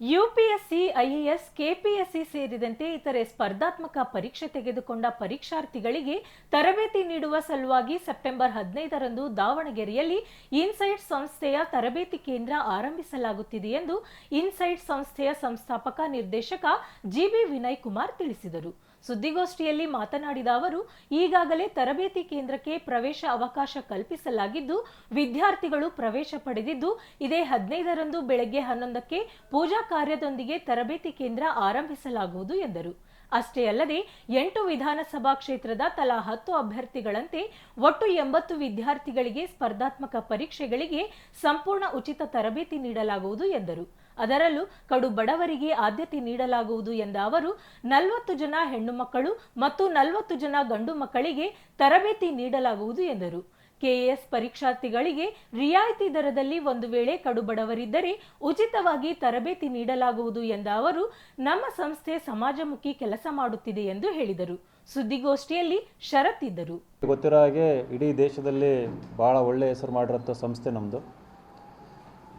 UPSC IAS KPSC ಸೇರಿದಂತೆ ಇತರೆ ಸ್ಪರ್ಧಾತ್ಮಕ ಪರೀಕ್ಷೆ ತೆಗೆದುಕೊಂಡ ಪರೀಕ್ಷಾರ್ಥಿಗಳಿಗೆ ತರಬೇತಿ ನೀಡುವ ಸಲುವಾಗಿ ಸೆಪ್ಟೆಂಬರ್ ಹದಿನೈದರಂದು ದಾವಣಗೆರೆಯಲ್ಲಿ ಇನ್ಸೈಟ್ ಸಂಸ್ಥೆಯ ತರಬೇತಿ ಕೇಂದ್ರ ಆರಂಭಿಸಲಾಗುತ್ತಿದೆ ಎಂದು ಇನ್ಸೈಟ್ ಸಂಸ್ಥೆಯ ಸಂಸ್ಥಾಪಕ ನಿರ್ದೇಶಕ ಜಿಬಿ ವಿನಯ್ ಕುಮಾರ್ ತಿಳಿಸಿದರು. ಸುದ್ದಿಗೋಷ್ಠಿಯಲ್ಲಿ ಮಾತನಾಡಿದ ಅವರು, ಈಗಾಗಲೇ ತರಬೇತಿ ಕೇಂದ್ರಕ್ಕೆ ಪ್ರವೇಶ ಅವಕಾಶ ಕಲ್ಪಿಸಲಾಗಿದ್ದು, ವಿದ್ಯಾರ್ಥಿಗಳು ಪ್ರವೇಶ ಪಡೆದಿದ್ದು, ಇದೇ ಹದಿನೈದರಂದು ಬೆಳಗ್ಗೆ ಹನ್ನೊಂದಕ್ಕೆ ಪೂಜಾ ಕಾರ್ಯದೊಂದಿಗೆ ತರಬೇತಿ ಕೇಂದ್ರ ಆರಂಭಿಸಲಾಗುವುದು ಎಂದರು. ಅಷ್ಟೇ ಅಲ್ಲದೆ, ಎಂಟು ವಿಧಾನಸಭಾ ಕ್ಷೇತ್ರದ ತಲಾ ಹತ್ತು ಅಭ್ಯರ್ಥಿಗಳಂತೆ ಒಟ್ಟು ಎಂಬತ್ತು ವಿದ್ಯಾರ್ಥಿಗಳಿಗೆ ಸ್ಪರ್ಧಾತ್ಮಕ ಪರೀಕ್ಷೆಗಳಿಗೆ ಸಂಪೂರ್ಣ ಉಚಿತ ತರಬೇತಿ ನೀಡಲಾಗುವುದು ಎಂದರು. ಅದರಲ್ಲೂ ಕಡು ಬಡವರಿಗೆ ಆದ್ಯತೆ ನೀಡಲಾಗುವುದು ಎಂದ ಅವರು, ನಲವತ್ತು ಜನ ಹೆಣ್ಣು ಮಕ್ಕಳು ಮತ್ತು ನಲವತ್ತು ಜನ ಗಂಡು ಮಕ್ಕಳಿಗೆ ತರಬೇತಿ ನೀಡಲಾಗುವುದು ಎಂದರು. ಕೆಎಎಸ್ ಪರೀಕ್ಷಾರ್ಥಿಗಳಿಗೆ ರಿಯಾಯಿತಿ ದರದಲ್ಲಿ ಒಂದು ವೇಳೆ ಕಡು ಬಡವರಿದ್ದರೆ ಉಚಿತವಾಗಿ ತರಬೇತಿ ನೀಡಲಾಗುವುದು ಎಂದ ಅವರು, ನಮ್ಮ ಸಂಸ್ಥೆ ಸಮಾಜಮುಖಿ ಕೆಲಸ ಮಾಡುತ್ತಿದೆ ಎಂದು ಹೇಳಿದರು. ಸುದ್ದಿಗೋಷ್ಠಿಯಲ್ಲಿ ಶರತ್ ಇದ್ದರು. ಗೊತ್ತಿರೋ ಹಾಗೆ ಇಡೀ ದೇಶದಲ್ಲಿ ಬಹಳ ಒಳ್ಳೆಯ ಹೆಸರು ಮಾಡಿರೋ ಸಂಸ್ಥೆ ನಮ್ಮದು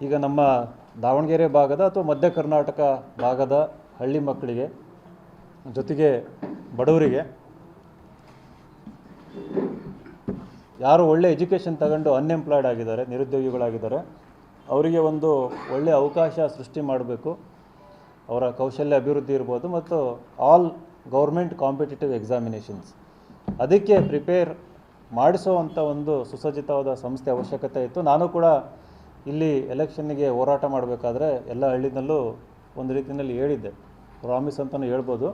ಈಗ ನಮ್ಮ ದಾವಣಗೆರೆ ಭಾಗದ ಅಥವಾ ಮಧ್ಯ ಕರ್ನಾಟಕ ಭಾಗದ ಹಳ್ಳಿ ಮಕ್ಕಳಿಗೆ, ಜೊತೆಗೆ ಬಡವರಿಗೆ ಯಾರು ಒಳ್ಳೆ ಎಜುಕೇಷನ್ ತಗೊಂಡು ಅನ್ಎಂಪ್ಲಾಯ್ಡ್ ಆಗಿದ್ದಾರೆ, ನಿರುದ್ಯೋಗಿಗಳಾಗಿದ್ದಾರೆ, ಅವರಿಗೆ ಒಂದು ಒಳ್ಳೆಯ ಅವಕಾಶ ಸೃಷ್ಟಿ ಮಾಡಬೇಕು. ಅವರ ಕೌಶಲ್ಯ ಅಭಿವೃದ್ಧಿ ಇರ್ಬೋದು ಮತ್ತು ಆಲ್ ಗೌರ್ಮೆಂಟ್ ಕಾಂಪಿಟೇಟಿವ್ ಎಕ್ಸಾಮಿನೇಷನ್ಸ್ ಅದಕ್ಕೆ ಪ್ರಿಪೇರ್ ಮಾಡಿಸೋವಂಥ ಒಂದು ಸುಸಜ್ಜಿತವಾದ ಸಂಸ್ಥೆ ಅವಶ್ಯಕತೆ ಇತ್ತು. ನಾನು ಕೂಡ ಇಲ್ಲಿ ಎಲೆಕ್ಷನ್ನಿಗೆ ಹೋರಾಟ ಮಾಡಬೇಕಾದ್ರೆ ಎಲ್ಲ ಹಳ್ಳಿನಲ್ಲೂ ಒಂದು ರೀತಿಯಲ್ಲಿ ಹೇಳಿದ್ದೆ. ಪ್ರಾಮಿಸ್ ಅಂತಲೂ ಹೇಳ್ಬೋದು.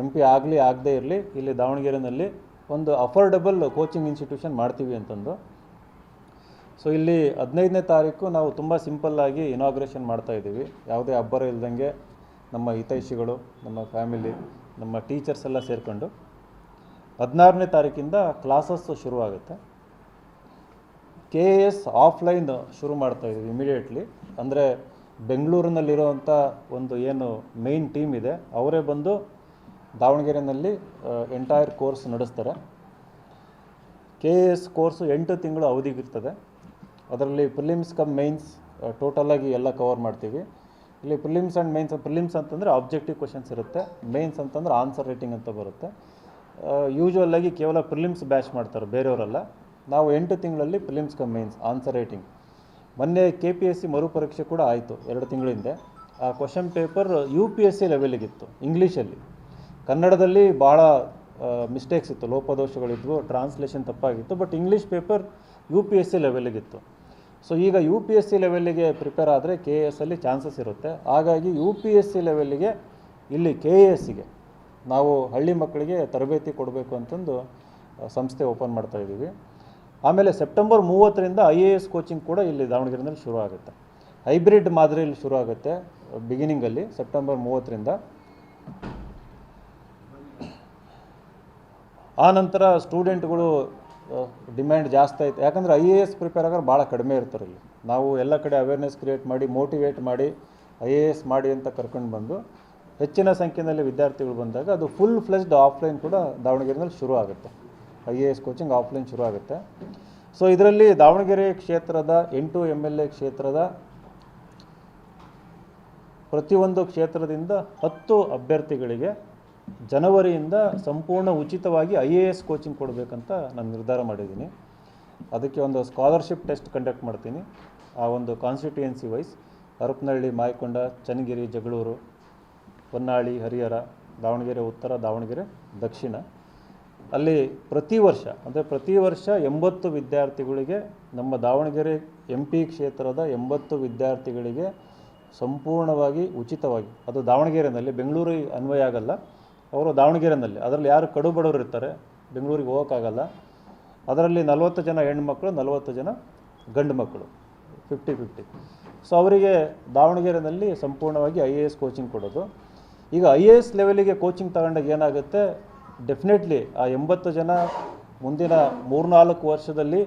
ಎಂ ಪಿ ಆಗಲಿ ಆಗದೇ ಇರಲಿ, ಇಲ್ಲಿ ದಾವಣಗೆರೆಯಲ್ಲಿ ಒಂದು ಅಫೋರ್ಡೆಬಲ್ ಕೋಚಿಂಗ್ ಇನ್ಸ್ಟಿಟ್ಯೂಷನ್ ಮಾಡ್ತೀವಿ ಅಂತಂದು. ಸೊ ಇಲ್ಲಿ ಹದಿನೈದನೇ ತಾರೀಕು ನಾವು ತುಂಬ ಸಿಂಪಲ್ಲಾಗಿ ಇನಾಗ್ರೇಷನ್ ಮಾಡ್ತಾ ಇದ್ದೀವಿ. ಯಾವುದೇ ಅಬ್ಬರ ಇಲ್ದಂಗೆ ನಮ್ಮ ಹಿತೈಷಿಗಳು, ನಮ್ಮ ಫ್ಯಾಮಿಲಿ ನಮ್ಮ ಟೀಚರ್ಸ್ ಎಲ್ಲ ಸೇರಿಕೊಂಡು. ಹದಿನಾರನೇ ತಾರೀಕಿಂದ ಕ್ಲಾಸಸ್ಸು ಶುರುವಾಗುತ್ತೆ. ಕೆ ಎ ಎಸ್ ಆಫ್ಲೈನ್ ಶುರು ಮಾಡ್ತಾ ಇದ್ದೀವಿ ಇಮಿಡಿಯೇಟ್ಲಿ. ಅಂದರೆ ಬೆಂಗಳೂರಿನಲ್ಲಿರುವಂಥ ಒಂದು ಏನು ಮೇನ್ ಟೀಮ್ ಇದೆ, ಅವರೇ ಬಂದು ದಾವಣಗೆರೆಯಲ್ಲಿ ಎಂಟೈರ್ ಕೋರ್ಸ್ ನಡೆಸ್ತಾರೆ. ಕೆ ಎ ಎಸ್ ಕೋರ್ಸು ಎಂಟು ತಿಂಗಳು ಅವಧಿಗಿರ್ತದೆ. ಅದರಲ್ಲಿ ಪ್ರಿಲಿಮ್ಸ್ ಕಮ್ ಮೇನ್ಸ್ ಟೋಟಲಾಗಿ ಎಲ್ಲ ಕವರ್ ಮಾಡ್ತೀವಿ. ಇಲ್ಲಿ ಪ್ರಿಲಿಮ್ಸ್ ಆ್ಯಂಡ್ ಮೈನ್ಸ್ ಪ್ರಿಲಿಮ್ಸ್ ಅಂತಂದರೆ ಆಬ್ಜೆಕ್ಟಿವ್ ಕ್ವಶನ್ಸ್ ಇರುತ್ತೆ. ಮೈನ್ಸ್ ಅಂತಂದ್ರೆ ಆನ್ಸರ್ ರೇಟಿಂಗ್ ಅಂತ ಬರುತ್ತೆ. ಯೂಶ್ವಲಾಗಿ ಕೇವಲ ಪ್ರಿಲಿಮ್ಸ್ ಬ್ಯಾಚ್ ಮಾಡ್ತಾರೆ ಬೇರೆಯವರೆಲ್ಲ. ನಾವು ಎಂಟು ತಿಂಗಳಲ್ಲಿ prelims cum mains answer writing ಮೊನ್ನೆ ಕೆ ಪಿ ಎಸ್ ಸಿ ಮರುಪರೀಕ್ಷೆ ಕೂಡ ಆಯಿತು, ಎರಡು ತಿಂಗಳ ಹಿಂದೆ. ಆ question paper U P S C ಲೆವೆಲಿಗಿತ್ತು ಇಂಗ್ಲೀಷಲ್ಲಿ ಕನ್ನಡದಲ್ಲಿ ಭಾಳ ಮಿಸ್ಟೇಕ್ಸ್ ಇತ್ತು, ಲೋಪದೋಷಗಳಿದ್ವು translation ತಪ್ಪಾಗಿತ್ತು but English paper U P S C ಲೆವೆಲಿಗಿತ್ತು so ಈಗ ಯು ಪಿ ಎಸ್ ಸಿ ಲೆವೆಲ್ಲಿಗೆ ಪ್ರಿಪೇರ್ ಆದರೆ ಕೆ ಎ ಎಸ್ಸಲ್ಲಿ ಚಾನ್ಸಸ್ ಇರುತ್ತೆ. ಹಾಗಾಗಿ ಯು ಪಿ ಎಸ್ ಸಿ ಲೆವೆಲ್ಲಿಗೆ ಇಲ್ಲಿ ಕೆ ಎ ಎಸ್ಸಿಗೆ ನಾವು ಹಳ್ಳಿ ಮಕ್ಕಳಿಗೆ ತರಬೇತಿ ಕೊಡಬೇಕು ಅಂತಂದು ಸಂಸ್ಥೆ ಓಪನ್ ಮಾಡ್ತಾ ಇದ್ದೀವಿ. ಆಮೇಲೆ ಸೆಪ್ಟೆಂಬರ್ ಮೂವತ್ತರಿಂದ ಐ ಎ ಎಸ್ ಕೋಚಿಂಗ್ ಕೂಡ ಇಲ್ಲಿ ದಾವಣಗೆರೆಯಲ್ಲಿ ಶುರು ಆಗುತ್ತೆ. ಹೈಬ್ರಿಡ್ ಮಾದರಿಯಲ್ಲಿ ಶುರು ಆಗುತ್ತೆ ಬಿಗಿನಿಂಗಲ್ಲಿ ಸೆಪ್ಟೆಂಬರ್ ಮೂವತ್ತರಿಂದ. ಆ ನಂತರ ಸ್ಟೂಡೆಂಟ್ಗಳು ಡಿಮ್ಯಾಂಡ್ ಜಾಸ್ತಿ ಆಯಿತು. ಯಾಕಂದರೆ ಐ ಎ ಎಸ್ ಪ್ರಿಪೇರ್ ಆಗೋರು ಭಾಳ ಕಡಿಮೆ ಇರ್ತಾರೆ ಇಲ್ಲಿ. ನಾವು ಎಲ್ಲ ಕಡೆ ಅವೇರ್ನೆಸ್ ಕ್ರಿಯೇಟ್ ಮಾಡಿ ಮೋಟಿವೇಟ್ ಮಾಡಿ, ಐ ಎ ಎಸ್ ಮಾಡಿ ಅಂತ ಕರ್ಕೊಂಡು ಬಂದು, ಹೆಚ್ಚಿನ ಸಂಖ್ಯೆಯಲ್ಲಿ ವಿದ್ಯಾರ್ಥಿಗಳು ಬಂದಾಗ ಅದು ಫುಲ್ ಫ್ಲೆಜ್ಡ್ ಆಫ್ಲೈನ್ ಕೂಡ ದಾವಣಗೆರೆಯಲ್ಲಿ ಶುರು ಆಗುತ್ತೆ. I A S coaching offline ಶುರು ಆಗುತ್ತೆ. ಸೊ ಇದರಲ್ಲಿ ದಾವಣಗೆರೆ ಕ್ಷೇತ್ರದ ಎಂಟು ಎಂ ಎಲ್ ಎ ಕ್ಷೇತ್ರದ ಪ್ರತಿಯೊಂದು ಕ್ಷೇತ್ರದಿಂದ ಹತ್ತು ಅಭ್ಯರ್ಥಿಗಳಿಗೆ ಜನವರಿಯಿಂದ ಸಂಪೂರ್ಣ ಉಚಿತವಾಗಿ ಐ ಎ ಎಸ್ ಕೋಚಿಂಗ್ ಕೊಡಬೇಕಂತ ನಾನು ನಿರ್ಧಾರ ಮಾಡಿದ್ದೀನಿ. ಅದಕ್ಕೆ ಒಂದು ಸ್ಕಾಲರ್ಶಿಪ್ ಟೆಸ್ಟ್ ಕಂಡಕ್ಟ್ ಮಾಡ್ತೀನಿ. ಆ ಒಂದು ಕಾನ್ಸ್ಟಿಟ್ಯೂಯೆನ್ಸಿ ವೈಸ್ ಹರಪನಹಳ್ಳಿ ಮಾಯಕೊಂಡ, ಚನ್ನಗಿರಿ, ಜಗಳೂರು, ಹೊನ್ನಾಳಿ, ಹರಿಹರ, ದಾವಣಗೆರೆ, ಉತ್ತರ, ದಾವಣಗೆರೆ, ದಕ್ಷಿಣ. ಅಲ್ಲಿ ಪ್ರತಿ ವರ್ಷ, ಅಂದರೆ ಪ್ರತಿ ವರ್ಷ ಎಂಬತ್ತು ವಿದ್ಯಾರ್ಥಿಗಳಿಗೆ, ನಮ್ಮ ದಾವಣಗೆರೆ ಎಂ ಪಿ ಕ್ಷೇತ್ರದ ಎಂಬತ್ತು ವಿದ್ಯಾರ್ಥಿಗಳಿಗೆ ಸಂಪೂರ್ಣವಾಗಿ ಉಚಿತವಾಗಿ, ಅದು ದಾವಣಗೆರೆಯಲ್ಲಿ ಬೆಂಗಳೂರಿಗೆ ಅನ್ವಯ ಆಗಲ್ಲ, ಅವರು ದಾವಣಗೆರೆಯಲ್ಲಿ ಅದರಲ್ಲಿ ಯಾರು ಕಡು ಬಡವರು ಇರ್ತಾರೆ, ಬೆಂಗಳೂರಿಗೆ ಹೋಗೋಕ್ಕಾಗಲ್ಲ, ಅದರಲ್ಲಿ ನಲವತ್ತು ಜನ ಹೆಣ್ಮಕ್ಳು, ನಲವತ್ತು ಜನ ಗಂಡು ಮಕ್ಕಳು ಫಿಫ್ಟಿ ಫಿಫ್ಟಿ ಸೊ ಅವರಿಗೆ ದಾವಣಗೆರೆಯಲ್ಲಿ ಸಂಪೂರ್ಣವಾಗಿ ಐ ಎ ಎಸ್ ಕೋಚಿಂಗ್ ಕೊಡೋದು. ಈಗ ಐ ಎ ಎಸ್ ಲೆವೆಲಿಗೆ ಕೋಚಿಂಗ್ ತಗೊಂಡಾಗ ಏನಾಗುತ್ತೆ? ಡೆಫಿನೆಟ್ಲಿ ಆ ಎಂಬತ್ತು ಜನ ಮುಂದಿನ ಮೂರ್ನಾಲ್ಕು ವರ್ಷದಲ್ಲಿ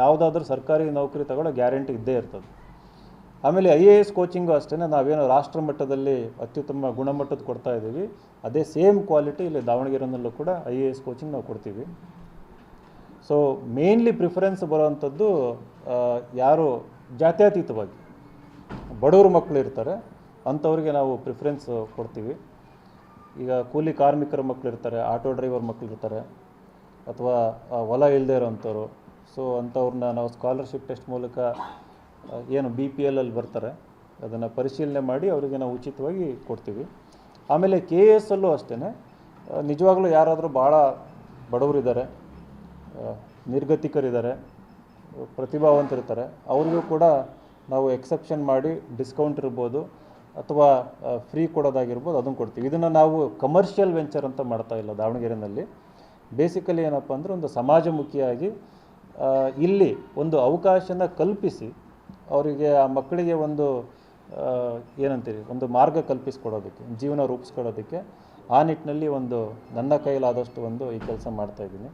ಯಾವುದಾದ್ರೂ ಸರ್ಕಾರಿ ನೌಕರಿ ತಗೊಳ್ಳೋ ಗ್ಯಾರಂಟಿ ಇದ್ದೇ ಇರ್ತದೆ. ಆಮೇಲೆ ಐ ಎ ಎಸ್ ಕೋಚಿಂಗು ಅಷ್ಟೇ ನಾವೇನು ರಾಷ್ಟ್ರ ಮಟ್ಟದಲ್ಲಿ ಅತ್ಯುತ್ತಮ ಗುಣಮಟ್ಟದ ಕೊಡ್ತಾ ಇದ್ದೀವಿ. ಅದೇ ಸೇಮ್ ಕ್ವಾಲಿಟಿ ಇಲ್ಲಿ ದಾವಣಗೆರೆನಲ್ಲೂ ಕೂಡ ಐ ಎ ಎಸ್ ಕೋಚಿಂಗ್ ನಾವು ಕೊಡ್ತೀವಿ. ಸೊ ಮೇನ್ಲಿ ಪ್ರಿಫರೆನ್ಸ್ ಬರುವಂಥದ್ದು ಯಾರು ಜಾತ್ಯತೀತವಾಗಿ ಬಡವ್ರ ಮಕ್ಕಳು ಇರ್ತಾರೆ, ಅಂಥವ್ರಿಗೆ ನಾವು ಪ್ರಿಫರೆನ್ಸ್ ಕೊಡ್ತೀವಿ. ಈಗ ಕೂಲಿ ಕಾರ್ಮಿಕರ ಮಕ್ಕಳಿರ್ತಾರೆ ಆಟೋ ಡ್ರೈವರ್ ಮಕ್ಕಳಿರ್ತಾರೆ ಅಥವಾ ಹೊಲ ಇಲ್ಲದೆ ಇರೋವಂಥವ್ರು ಸೊ ಅಂಥವ್ರನ್ನ ನಾವು ಸ್ಕಾಲರ್ಶಿಪ್ ಟೆಸ್ಟ್ ಮೂಲಕ ಏನು ಬಿ ಪಿ ಎಲ್ಲಲ್ಲಿ ಬರ್ತಾರೆ, ಅದನ್ನು ಪರಿಶೀಲನೆ ಮಾಡಿ ಅವರಿಗೆ ನಾವು ಉಚಿತವಾಗಿ ಕೊಡ್ತೀವಿ. ಆಮೇಲೆ ಕೆ ಎ ಎಸ್ ಅಲ್ಲೂ ಅಷ್ಟೇ ನಿಜವಾಗ್ಲೂ ಯಾರಾದರೂ ಭಾಳ ಬಡವರಿದ್ದಾರೆ ನಿರ್ಗತಿಕರಿದ್ದಾರೆ, ಪ್ರತಿಭಾವಂತರಿರ್ತಾರೆ, ಅವ್ರಿಗೂ ಕೂಡ ನಾವು ಎಕ್ಸೆಪ್ಷನ್ ಮಾಡಿ ಡಿಸ್ಕೌಂಟ್ ಇರ್ಬೋದು. ಅಥವಾ ಫ್ರೀ ಕೊಡೋದಾಗಿರ್ಬೋದು ಅದನ್ನು ಕೊಡ್ತೀವಿ. ಇದನ್ನು ನಾವು ಕಮರ್ಷಿಯಲ್ ವೆಂಚರ್ ಅಂತ ಮಾಡ್ತಾ ಇಲ್ಲ ದಾವಣಗೆರೆಯಲ್ಲಿ ಬೇಸಿಕಲಿ ಏನಪ್ಪ ಅಂದರೆ ಒಂದು ಸಮಾಜಮುಖಿಯಾಗಿ ಇಲ್ಲಿ ಒಂದು ಅವಕಾಶನ ಕಲ್ಪಿಸಿ ಅವರಿಗೆ ಆ ಮಕ್ಕಳಿಗೆ ಒಂದು ಏನಂತೀರಿ, ಒಂದು ಮಾರ್ಗ ಕಲ್ಪಿಸ್ಕೊಡೋದಕ್ಕೆ, ಜೀವನ ರೂಪಿಸ್ಕೊಳ್ಳೋದಕ್ಕೆ ಆ ನಿಟ್ಟಿನಲ್ಲಿ ಒಂದು ನನ್ನ ಕೈಲಾದಷ್ಟು ಒಂದು ಈ ಕೆಲಸ ಮಾಡ್ತಾ ಇದ್ದೀನಿ.